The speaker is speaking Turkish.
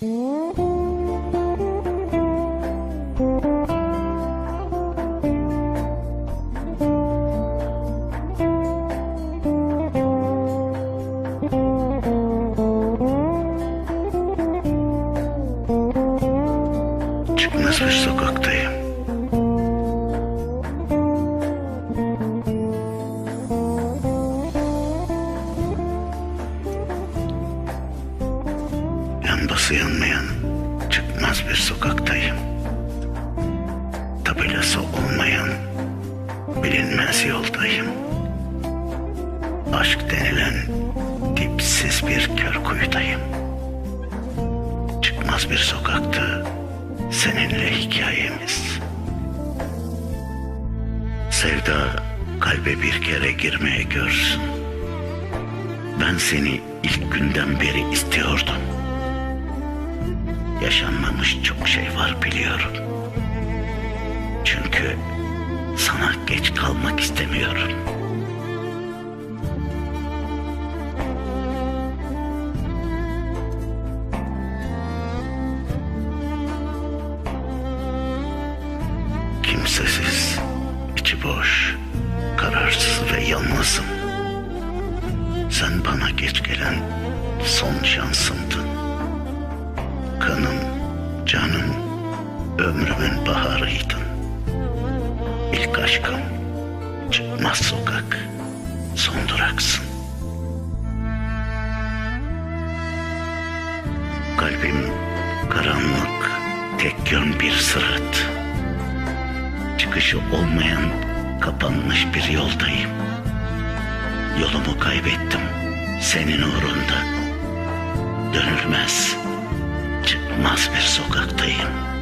Çıkmaz bir sokaktayım. Lambası yanmayan çıkmaz bir sokaktayım. Tabelası olmayan bilinmez yoldayım. Aşk denilen dipsiz bir kör kuyudayım. Çıkmaz bir sokaktı seninle hikayemiz. Sevda kalbe bir kere girmeye görsün. Ben seni ilk günden beri istiyordum. Yaşanmamış çok şey var biliyorum. Çünkü sana geç kalmak istemiyorum. Kimsesiz, içi boş, kararsız ve yalnızım. Sen bana geç gelen son şansımdın. Kanım, canım, ömrümün baharıydın. İlk aşkım, çıkmaz sokak, son duraksın. Kalbim karanlık, tek yön bir sırat. Çıkışı olmayan kapanmış bir yoldayım. Yolumu kaybettim senin uğrunda. Dönülmez, çıkmaz bir sokaktayım.